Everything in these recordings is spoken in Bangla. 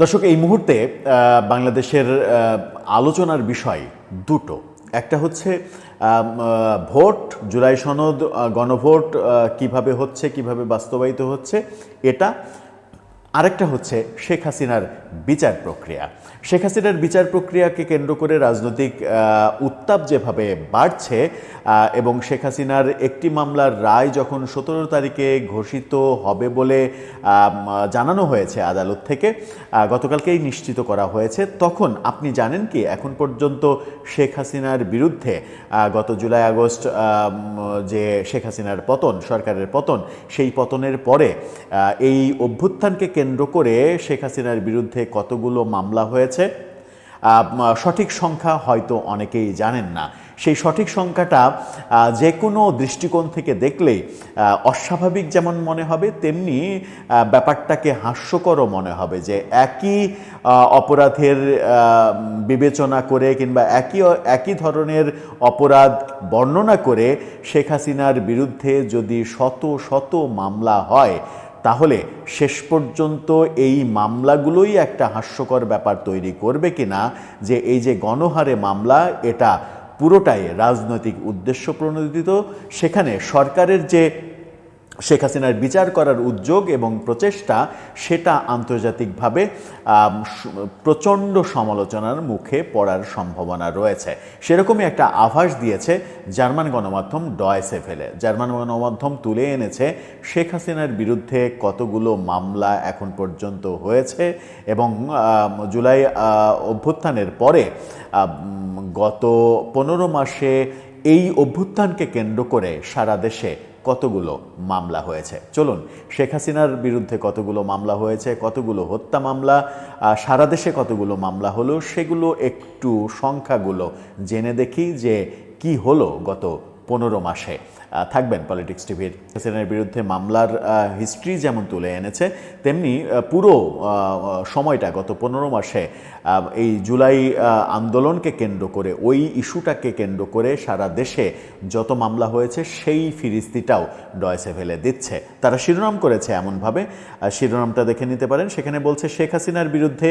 দর্শক, এই মুহূর্তে বাংলাদেশের আলোচনার বিষয় দুটো। একটা হচ্ছে ভোট, জুলাই সনদ গণভোট কীভাবে হচ্ছে, কীভাবে বাস্তবায়িত হচ্ছে, এটা। আরেকটা হচ্ছে শেখ হাসিনার বিচার প্রক্রিয়া। শেখ হাসিনার বিচার প্রক্রিয়াকে কেন্দ্র করে রাজনৈতিক উত্তাপ যেভাবে বাড়ছে এবং শেখ হাসিনার একটি মামলার রায় যখন সতেরো তারিখে ঘোষিত হবে বলে জানানো হয়েছে আদালত থেকে গতকালকেই নিশ্চিত করা হয়েছে। তখন আপনি জানেন কি, এখন পর্যন্ত শেখ হাসিনার বিরুদ্ধে গত জুলাই আগস্ট যে শেখ হাসিনার পতন, সরকারের পতন, সেই পতনের পরে এই অভ্যুত্থানকে কেন্দ্র করে শেখ হাসিনার বিরুদ্ধে কতগুলো মামলা হয়েছে আহ, সঠিক সংখ্যা হয়তো অনেকেই জানেন না। সেই সঠিক সংখ্যাটা যে কোনো দৃষ্টিকোণ থেকে দেখলেই আহ, অস্বাভাবিক যেমন মনে হবে তেমনি ব্যাপারটাকে হাস্যকরও মনে হবে যে একই অপরাধের বিবেচনা করে কিংবা একই একই ধরনের অপরাধ বর্ণনা করে শেখ হাসিনার বিরুদ্ধে যদি শত শত মামলা হয় তাহলে শেষ পর্যন্ত এই মামলাগুলোই একটা হাস্যকর ব্যাপার তৈরি করবে কিনা যে এই যে গণহারে মামলা, এটা পুরোটাই রাজনৈতিক উদ্দেশ্য প্রণোদিত। সেখানে সরকারের যে শেখ হাসিনার বিচার করার উদ্যোগ এবং প্রচেষ্টা, সেটা আন্তর্জাতিকভাবে প্রচণ্ড সমালোচনার মুখে পড়ার সম্ভাবনা রয়েছে। সেরকমই একটা আভাস দিয়েছে জার্মান গণমাধ্যম ডয়েসে ফেলে। জার্মান গণমাধ্যম তুলে এনেছে শেখ হাসিনার বিরুদ্ধে কতগুলো মামলা এখন পর্যন্ত হয়েছে এবং জুলাই অভ্যুত্থানের পরে গত পনেরো মাসে এই অভ্যুত্থানকে কেন্দ্র করে সারা দেশে কতগুলো মামলা হয়েছে? চলুন, শেখ হাসিনার বিরুদ্ধে কতগুলো মামলা হয়েছে, কতগুলো হত্যা মামলা সারা দেশে কতগুলো মামলা হলো, সেগুলো একটু সংখ্যাগুলো জেনে দেখি যে কি হলো গত পনেরো মাসে থাকবেন পলিটিক্স টিভির হাসিনার বিরুদ্ধে মামলার হিস্ট্রি যেমন তুলে এনেছে, তেমনি পুরো সময়টা গত পনেরো মাসে এই জুলাই আন্দোলনকে কেন্দ্র করে, ওই ইস্যুটাকে কেন্দ্র করে সারা দেশে যত মামলা হয়েছে, সেই ফিরিস্তিটাও ডয়েসে ফেলে দিচ্ছে। তারা শিরোনাম করেছে এমনভাবে শিরোনামটা দেখে নিতে পারেন। সেখানে বলছে, শেখ হাসিনার বিরুদ্ধে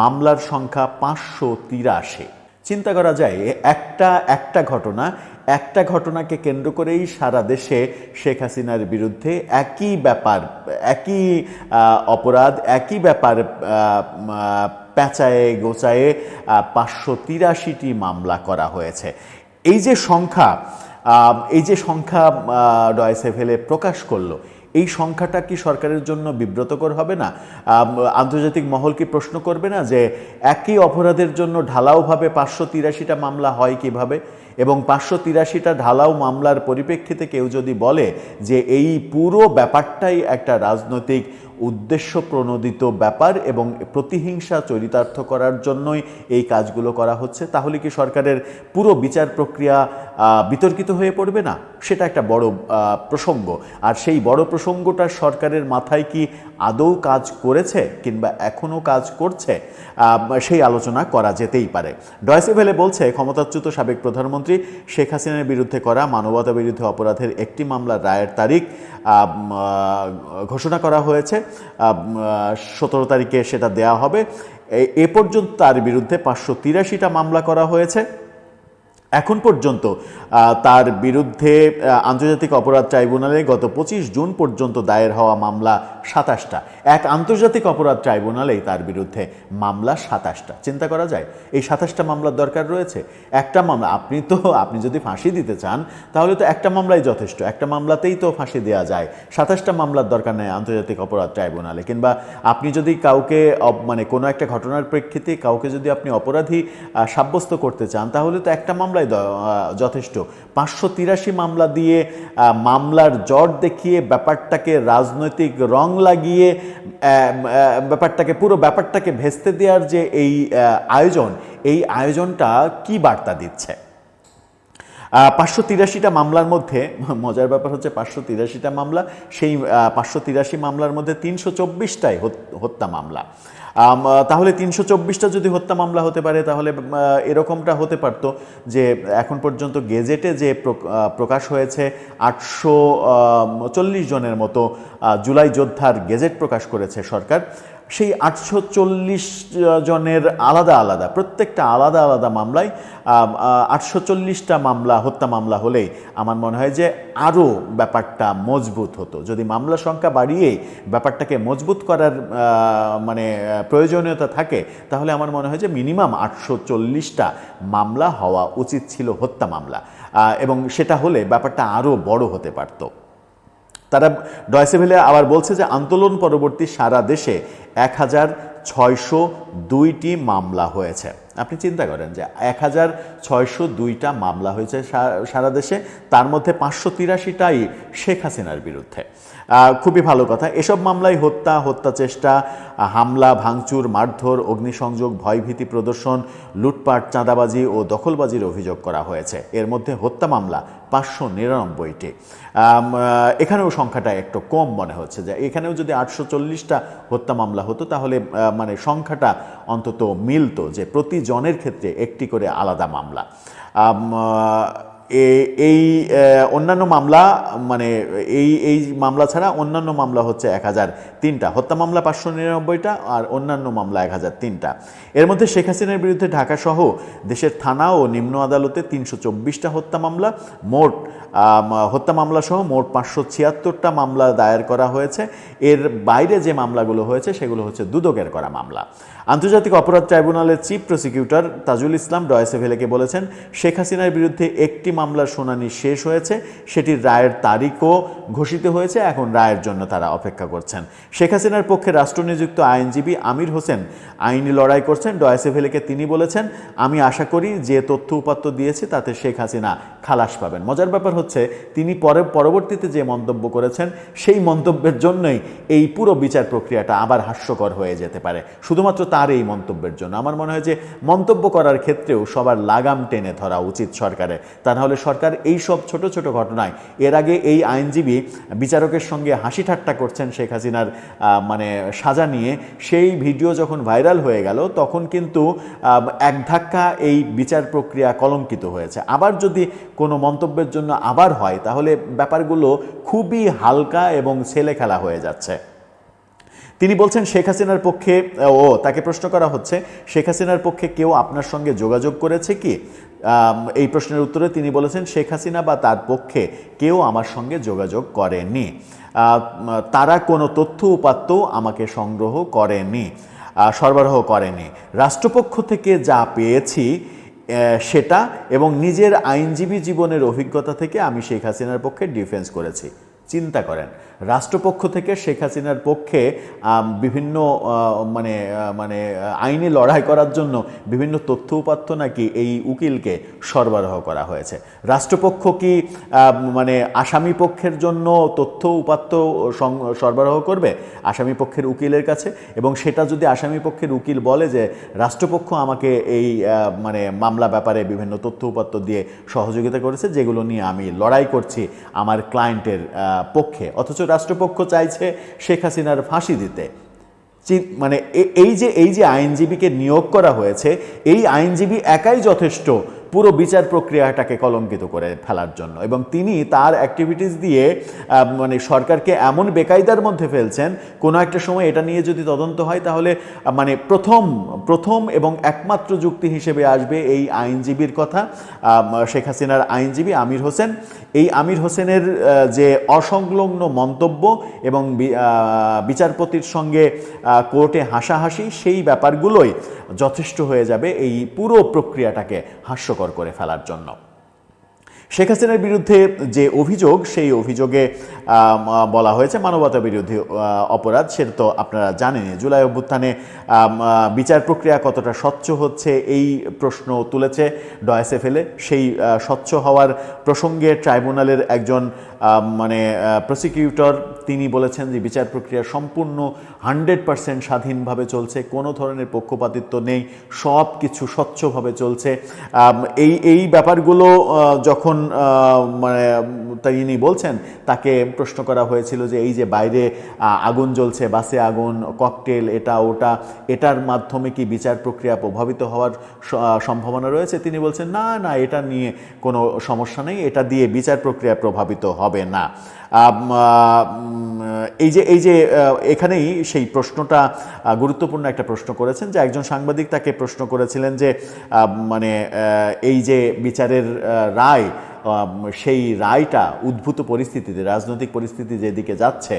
মামলার সংখ্যা পাঁচশো তিরাশি। চিন্তা করা যায় একটা একটা ঘটনা, একটা ঘটনাকে কেন্দ্র করেই সারা দেশে শেখ হাসিনার বিরুদ্ধে একই ব্যাপার, একই অপরাধ, একই ব্যাপার পেঁচায়ে গোচায়ে পাঁচশো তিরাশিটি মামলা করা হয়েছে। এই যে সংখ্যা এই যে সংখ্যা ডয়েসেভেলে প্রকাশ করল এই সংখ্যাটা কি সরকারের জন্য বিব্রতকর হবে না? আন্তর্জাতিক মহল কি প্রশ্ন করবে না যে একই অপরাধের জন্য ঢালাওভাবে পাঁচশো তিরাশিটা মামলা হয় কীভাবে? এবং পাঁচশো তিরাশিটা ঢালাও মামলার পরিপ্রেক্ষিতে কেউ যদি বলে যে এই পুরো ব্যাপারটাই একটা রাজনৈতিক উদ্দেশ্য প্রণোদিত ব্যাপার এবং প্রতিহিংসা চরিতার্থ করার জন্যই এই কাজগুলো করা হচ্ছে, তাহলে কি সরকারের পুরো বিচার প্রক্রিয়া বিতর্কিত হয়ে পড়বে না? সেটা একটা বড় প্রসঙ্গ। আর সেই বড় প্রসঙ্গটা সরকারের মাথায় কি আদৌ কাজ করেছে কিংবা এখনও কাজ করছে? সেই আলোচনা করা যেতেই পারে। ডয়েসেভেলে বলছে, ক্ষমতাচ্যুত সাবেক প্রধানমন্ত্রী শেখ হাসিনার বিরুদ্ধে করা মানবতা বিরুদ্ধে অপরাধের একটি মামলার রায়ের তারিখ ঘোষণা করা হয়েছে। সতেরো তারিখে সেটা দেয়া হবে। এ- পর্যন্ত তার বিরুদ্ধে পাঁচশো তিরাশিটা মামলা করা হয়েছে। এখন পর্যন্ত তার বিরুদ্ধে আন্তর্জাতিক অপরাধ ট্রাইব্যুনালে গত পঁচিশ জুন পর্যন্ত দায়ের হওয়া মামলা সাতাশটা। এক আন্তর্জাতিক অপরাধ ট্রাইব্যুনালেই তার বিরুদ্ধে মামলা সাতাশটা। চিন্তা করা যায়, এই সাতাশটা মামলার দরকার রয়েছে। একটা মামলা, আপনি তো, আপনি যদি ফাঁসি দিতে চান, তাহলে তো একটা মামলাই যথেষ্ট। একটা মামলাতেই তো ফাঁসি দেওয়া যায়। সাতাশটা মামলার দরকার নেই আন্তর্জাতিক অপরাধ ট্রাইব্যুনালে। কিংবা আপনি যদি কাউকে মানে কোনো একটা ঘটনার প্রেক্ষিতে কাউকে যদি আপনি অপরাধী সাব্যস্ত করতে চান, তাহলে তো একটা মামলাই যথেষ্ট। পাঁচশো তিরাশি মামলা দিয়ে মামলার জট দেখিয়ে ব্যাপারটাকে রাজনৈতিক রং লাগিয়ে ব্যাপারটাকে, পুরো ব্যাপারটাকে ভেস্তে দেওয়ার যে এই আয়োজন, এই আয়োজনটা কি বার্তা দিচ্ছে? পাঁচশো তিরাশিটা মামলার মধ্যে, মজার ব্যাপার হচ্ছে পাঁচশো তিরাশিটা মামলা, সেই পাঁচশো তিরাশি মামলার মধ্যে তিনশো চব্বিশটাই হত্যা মামলা। তাহলে তিনশো চব্বিশটা যদি হত্যা মামলা হতে পারে, তাহলে এরকমটা হতে পারত যে এখন পর্যন্ত গেজেটে যে প্রকাশ হয়েছে, আটশো চল্লিশ জনের মতো জুলাই যোদ্ধার গেজেট প্রকাশ করেছে সরকার। সেই আটশো চল্লিশ জনের আলাদা আলাদা, প্রত্যেকটা আলাদা আলাদা মামলায় আটশো চল্লিশটা মামলা, হত্যা মামলা হলে আমার মনে হয় যে আরও ব্যাপারটা মজবুত হতো। যদি মামলা সংখ্যা বাড়িয়ে ব্যাপারটাকে মজবুত করার মানে প্রয়োজনীয়তা থাকে, তাহলে আমার মনে হয় যে মিনিমাম আটশো চল্লিশটা মামলা হওয়া উচিত ছিল হত্যা মামলা। এবং সেটা হলে ব্যাপারটা আরও বড় হতে পারতো। তারা ডয়সেভেলে আবার বলছে যে আন্দোলন পরবর্তী সারা দেশে এক হাজার ছয়শো দুইটি মামলা হয়েছে। আপনি চিন্তা করেন যে এক হাজার ছয়শো দুইটা মামলা হয়েছে সারা দেশে, তার মধ্যে পাঁচশো তিরাশিটাই শেখ হাসিনার বিরুদ্ধে। খুবই ভালো কথা। এসব মামলায় হত্যা হত্যা চেষ্টা, হামলা, ভাঙচুর, মারধর, অগ্নিসংযোগ, ভয়ভীতি প্রদর্শন, লুটপাট, চাঁদাবাজি ও দখলবাজির অভিযোগ করা হয়েছে। এর মধ্যে হত্যা মামলা পাঁচশো নিরানব্বইটি। এখানেও সংখ্যাটা একটু কম মনে হচ্ছে যে এখানেও যদি আটশো চল্লিশটা হত্যা মামলা হতো, তাহলে মানে সংখ্যাটা অন্তত মিলতো যে প্রতি জনের ক্ষেত্রে একটি করে আলাদা মামলা। এই অন্যান্য মামলা মানে এই এই মামলা ছাড়া অন্যান্য মামলা হচ্ছে এক হাজার তিনটা। হত্যা মামলা পাঁচশো নিরানব্বইটা আর অন্যান্য মামলা এক হাজার তিনটা। এর মধ্যে শেখ হাসিনার বিরুদ্ধে ঢাকাসহ দেশের থানা ও নিম্ন আদালতে তিনশো চব্বিশটা হত্যা মামলা, মোট হত্যা মামলা সহ মোট পাঁচশো ছিয়াত্তরটা মামলা দায়ের করা হয়েছে। এর বাইরে যে মামলাগুলো হয়েছে সেগুলো হচ্ছে দুদকের করা মামলা। আন্তর্জাতিক অপরাধ ট্রাইব্যুনালের চিফ প্রসিকিউটর তাজুল ইসলাম ডয়েসেভেলেকে বলেছেন, শেখ হাসিনার বিরুদ্ধে একটি মামলার শুনানি শেষ হয়েছে, সেটির রায়ের তারিখও ঘোষিত হয়েছে, এখন রায়ের জন্য তারা অপেক্ষা করছেন। শেখ হাসিনার পক্ষে রাষ্ট্রনিযুক্ত আইনজীবী আমির হোসেন আইনি লড়াই করছেন ডয়েসেভেলেকে তিনি বলেছেন, আমি আশা করি যে তথ্য উপাত্ত দিয়েছি, তাতে শেখ হাসিনা খালাস পাবেন। মজার ব্যাপার হচ্ছে, তিনি পরে পরবর্তীতে যে মন্তব্য করেছেন, সেই মন্তব্যের জন্যই এই পুরো বিচার প্রক্রিয়াটা আবার হাস্যকর হয়ে যেতে পারে। শুধুমাত্র তার এই মন্তব্যের জন্য। আমার মনে হয় যে মন্তব্য করার ক্ষেত্রেও সবার লাগাম টেনে ধরা উচিত সরকারের। তা নাহলে সরকার এই সব ছোট ছোট ঘটনায়, এর আগে এই আইনজীবী বিচারকের সঙ্গে হাসি ঠাট্টা করছেন শেখ হাসিনার মানে সাজা নিয়ে, সেই ভিডিও যখন ভাইরাল হয়ে গেল, তখন কিন্তু এক ধাক্কা এই বিচার প্রক্রিয়া কলঙ্কিত হয়েছে। আবার যদি কোনো মন্তব্যের জন্য আবার হয়, তাহলে ব্যাপারগুলো খুবই হালকা এবং ছেলে খেলা হয়ে যাচ্ছে। তিনি বলছেন, শেখ হাসিনার পক্ষে, ও তাকে প্রশ্ন করা হচ্ছে, শেখ হাসিনার পক্ষে কেউ আপনার সঙ্গে যোগাযোগ করেছে কি? এই প্রশ্নের উত্তরে তিনি বলেছেন, শেখ হাসিনা বা তার পক্ষে কেউ আমার সঙ্গে যোগাযোগ করেনি তারা কোনো তথ্য উপাত্ত আমাকে সংগ্রহ করেনি সরবরাহ করেনি রাষ্ট্রপক্ষ থেকে যা পেয়েছি সেটা এবং নিজের আইনজীবী জীবনের অভিজ্ঞতা থেকে আমি শেখ হাসিনার পক্ষে ডিফেন্স করেছি। চিন্তা করেন। রাষ্ট্রপক্ষ থেকে শেখ হাসিনার পক্ষে বিভিন্ন মানে মানে আইনি লড়াই করার জন্য বিভিন্ন তথ্য উপাত্ত নাকি এই উকিলকে সরবরাহ করা হয়েছে। রাষ্ট্রপক্ষ কি মানে আসামি পক্ষের জন্য তথ্য উপাত্ত সং- সরবরাহ করবে? আসামি পক্ষের উকিলের কাছে। এবং সেটা যদি আসামি পক্ষের উকিল বলে যে, রাষ্ট্রপক্ষ আমাকে এই মানে মামলা ব্যাপারে বিভিন্ন তথ্য উপাত্ত দিয়ে সহযোগিতা করেছে, যেগুলো নিয়ে আমি লড়াই করছি, আমার ক্লায়েন্টের পক্ষে, অথচ রাষ্ট্রপক্ষ চাইছে শেখ হাসিনার ফাঁসি দিতে। মানে এই যে এই যে আইনজীবীকে নিয়োগ করা হয়েছে, এই আইনজীবী একাই যথেষ্ট পুরো বিচার প্রক্রিয়াটাকে কলঙ্কিত করে ফেলার জন্য। এবং তিনি তার অ্যাক্টিভিটিস দিয়ে মানে সরকারকে এমন বেকায়দার মধ্যে ফেলছেন, কোনো একটা সময় এটা নিয়ে যদি তদন্ত হয়, তাহলে মানে প্রথম প্রথম এবং একমাত্র যুক্তি হিসেবে আসবে এই আইনজীবীর কথা। শেখ হাসিনার আইনজীবী আমির হোসেন। এই আমির হোসেনের যে অসংলগ্ন মন্তব্য এবং বিচারপতির সঙ্গে কোর্টে হাসাহাসি, সেই ব্যাপারগুলোই যথেষ্ট হয়ে যাবে। এই পুরো প্রক্রিয়াটাকে হাস্যকর করে ফেলার জন্য। শেখ হাসিনার বিরুদ্ধে যে অভিযোগ, সেই অভিযোগে বলা হয়েছে মানবতা বিরোধী অপরাধ। সেটা তো আপনারা জানেনই, জুলাই অভ্যুত্থানে বিচার প্রক্রিয়া কতটা স্বচ্ছ হচ্ছে এই প্রশ্ন তুলেছে ডয়েসেফেলে সেই স্বচ্ছ হওয়ার প্রসঙ্গে ট্রাইব্যুনালের একজন মানে প্রসিকিউটর, তিনি বলেছেন যে বিচার প্রক্রিয়া সম্পূর্ণ হান্ড্রেড পার্সেন্ট স্বাধীনভাবে চলছে, কোনো ধরনের পক্ষপাতিত্ব নেই সব কিছু স্বচ্ছভাবে চলছে। এই এই ব্যাপারগুলো যখন মানে তাই ইনি বলছেন, তাকে প্রশ্ন করা হয়েছিল যে এই যে বাইরে আগুন জ্বলছে, বাসে আগুন, ককটেল, এটা, ওটা, এটার মাধ্যমে কি বিচার প্রক্রিয়া প্রভাবিত হওয়ার সম্ভাবনা রয়েছে? তিনি বলছেন, না না, এটা নিয়ে কোনো সমস্যা নেই, এটা দিয়ে বিচার প্রক্রিয়া প্রভাবিত হবে না। এই যে এই যে এখানেই সেই প্রশ্নটা গুরুত্বপূর্ণ একটা প্রশ্ন করেছেন যে একজন সাংবাদিক তাকে প্রশ্ন করেছিলেন যে মানে এই যে বিচারের রায় সেই রায়টা উদ্ভূত পরিস্থিতিতে, রাজনৈতিক পরিস্থিতি যেদিকে যাচ্ছে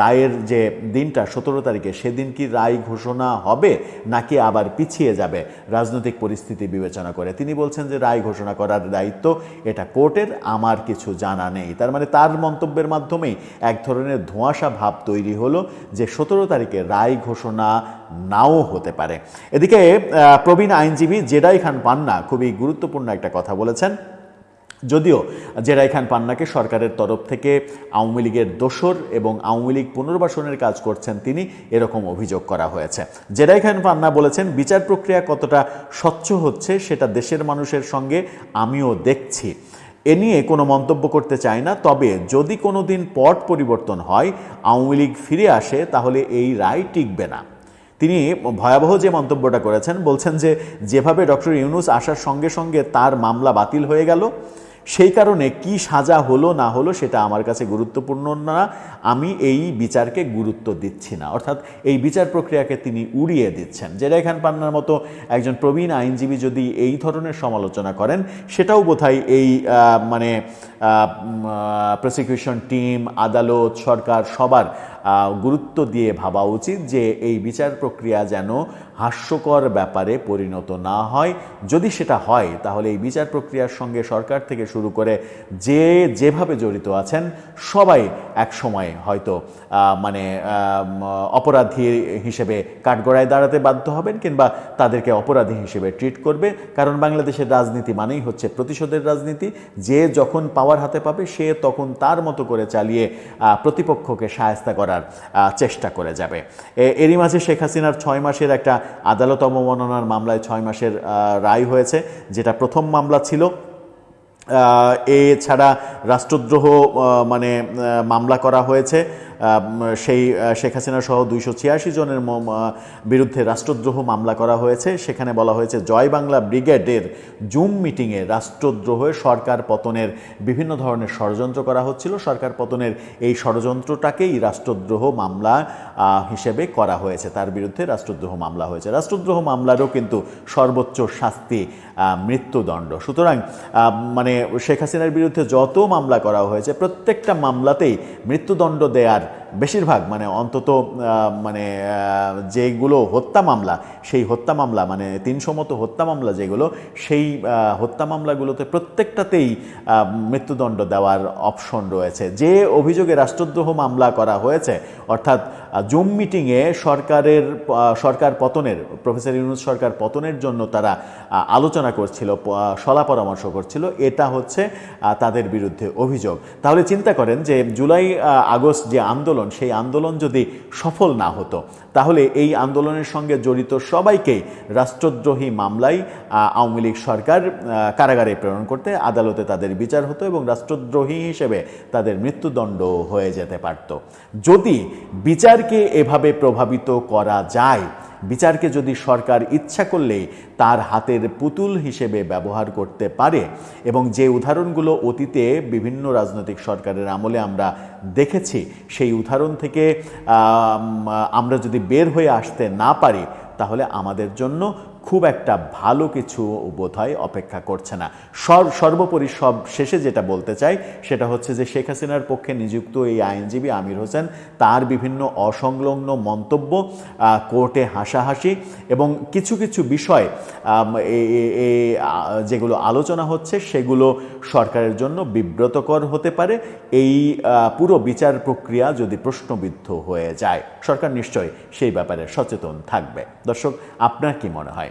রায়ের যে দিনটা, সতেরো তারিখে, সেদিন কি রায় ঘোষণা হবে নাকি আবার পিছিয়ে যাবে? রাজনৈতিক পরিস্থিতি বিবেচনা করে। তিনি বলছেন যে রায় ঘোষণা করার দায়িত্ব এটা কোর্টের, আমার কিছু জানা নেই। তার মানে তার মন্তব্যের মাধ্যমেই এক ধরনের ধোঁয়াশা ভাব তৈরি হলো যে সতেরো তারিখে রায় ঘোষণা নাও হতে পারে। এদিকে প্রবীণ আইনজীবী জেডাই খান পান্না খুবই গুরুত্বপূর্ণ একটা কথা বলেছেন। যদিও জেরাই খান পান্নাকে সরকারের তরফ থেকে আওয়ামী লীগের দোসর এবং আওয়ামী লীগ পুনর্বাসনের কাজ করছেন তিনি, এরকম অভিযোগ করা হয়েছে। জেরাই খান পান্না বলেছেন, বিচার প্রক্রিয়া কতটা স্বচ্ছ হচ্ছে সেটা দেশের মানুষের সঙ্গে আমিও দেখছি। এ নিয়ে কোনো মন্তব্য করতে চাই না, তবে যদি কোনো দিন পট পরিবর্তন হয়, আওয়ামী লীগ ফিরে আসে, তাহলে এই রায় টিকবে না। তিনি ভয়াবহ যে মন্তব্যটা করেছেন, বলছেন যে, যেভাবে ডক্টর ইউনুস আসার সঙ্গে সঙ্গে তার মামলা বাতিল হয়ে গেল সেই কারণে কি সাজা হলো না হলো সেটা আমার কাছে গুরুত্বপূর্ণ না। আমি এই বিচারকে গুরুত্ব দিচ্ছি না। অর্থাৎ এই বিচার প্রক্রিয়াকে তিনি উড়িয়ে দিচ্ছেন। জেরা খান পান্নার মতো একজন প্রবীণ আইনজীবী যদি এই ধরনের সমালোচনা করেন, সেটাও বোধহয় এই মানে প্রসিকিউশন টিম আদালত, সরকার সবার গুরুত্ব দিয়ে ভাবা উচিত যে এই বিচার প্রক্রিয়া যেন হাস্যকর ব্যাপারে পরিণত না হয়। যদি সেটা হয়, তাহলে এই বিচার প্রক্রিয়ার সঙ্গে সরকার থেকে শুরু করে যে যেভাবে জড়িত আছেন, সবাই এক সময় হয়তো মানে অপরাধী হিসেবে কাঠগড়ায় দাঁড়াতে বাধ্য হবেন কিংবা তাদেরকে অপরাধী হিসেবে ট্রিট করবে। কারণ বাংলাদেশের রাজনীতি মানেই হচ্ছে প্রতিশোধের রাজনীতি। যে যখন পাওয়ার হাতে পাবে, সে তখন তার মতো করে চালিয়ে প্রতিপক্ষকে সায়স্তা করার চেষ্টা করে যাবে। এরই মাঝে শেখ হাসিনার ছয় মাসের একটা আদালত অবমাননার মামলায় ছয় মাসের রায় হয়েছে, যেটা প্রথম মামলা ছিল। এছাড়া রাষ্ট্রদ্রোহ মানে মামলা করা হয়েছে। সেই শেখ হাসিনা সহ দুইশো ছিয়াশি জনের বিরুদ্ধে রাষ্ট্রদ্রোহ মামলা করা হয়েছে। সেখানে বলা হয়েছে, জয় বাংলা ব্রিগেডের জুম মিটিংয়ে রাষ্ট্রদ্রোহে সরকার পতনের বিভিন্ন ধরনের ষড়যন্ত্র করা হচ্ছিল। সরকার পতনের এই ষড়যন্ত্রটাকেই রাষ্ট্রদ্রোহ মামলা হিসেবে করা হয়েছে। তার বিরুদ্ধে রাষ্ট্রদ্রোহ মামলা হয়েছে। রাষ্ট্রদ্রোহ মামলারও কিন্তু সর্বোচ্চ শাস্তি মৃত্যুদণ্ড। সুতরাং মানে শেখ হাসিনার বিরুদ্ধে যত মামলা করা হয়েছে, প্রত্যেকটা মামলাতেই মৃত্যুদণ্ড দেয়ার God বেশিরভাগ মানে অন্তত মানে যেগুলো হত্যা মামলা, সেই হত্যা মামলা মানে তিনশো মতো হত্যা মামলা যেগুলো, সেই হত্যা মামলাগুলোতে প্রত্যেকটাতেই মৃত্যুদণ্ড দেওয়ার অপশন রয়েছে। যে অভিযোগে রাষ্ট্রদ্রোহ মামলা করা হয়েছে, অর্থাৎ জুম মিটিংয়ে সরকারের সরকার পতনের, প্রফেসর ইউনুস সরকার পতনের জন্য তারা আলোচনা করছিল সলা পরামর্শ করছিল, এটা হচ্ছে তাদের বিরুদ্ধে অভিযোগ। তাহলে চিন্তা করেন যে, জুলাই আগস্ট যে আন্দোলন সেই আন্দোলন যদি সফল না হতো, তাহলে এই আন্দোলনের সঙ্গে জড়িত সবাইকেই রাষ্ট্রদ্রোহী মামলায় আওয়ামী লীগ সরকার কারাগারে প্রেরণ করতে আদালতে তাদের বিচার হতো এবং রাষ্ট্রদ্রোহী হিসেবে তাদের মৃত্যুদণ্ড হয়ে যেতে পারত। যদি বিচারকে এভাবে প্রভাবিত করা যায় বিচারকে যদি সরকার ইচ্ছা করলে তার হাতের পুতুল হিসেবে ব্যবহার করতে পারে এবং যে উদাহরণগুলো অতীতে বিভিন্ন রাজনৈতিক সরকারের আমলে আমরা দেখেছি, সেই উদাহরণ থেকে আমরা যদি বের হয়ে আসতে না পারি, তাহলে আমাদের জন্য খুব একটা ভালো কিছু বোধহয় অপেক্ষা করছে না। সর- সর্বোপরি সব শেষে যেটা বলতে চাই, সেটা হচ্ছে যে শেখ হাসিনার পক্ষে নিযুক্ত এই আইনজীবী আমির হোসেন, তার বিভিন্ন অসংলগ্ন মন্তব্য কোর্টে হাসাহাসি এবং কিছু কিছু বিষয় যেগুলো আলোচনা হচ্ছে সেগুলো সরকারের জন্য বিব্রতকর হতে পারে। এই পুরো বিচার প্রক্রিয়া যদি প্রশ্নবিদ্ধ হয়ে যায়, সরকার নিশ্চয়ই সেই ব্যাপারে সচেতন থাকবে। দর্শক, আপনার কি মনে হয়?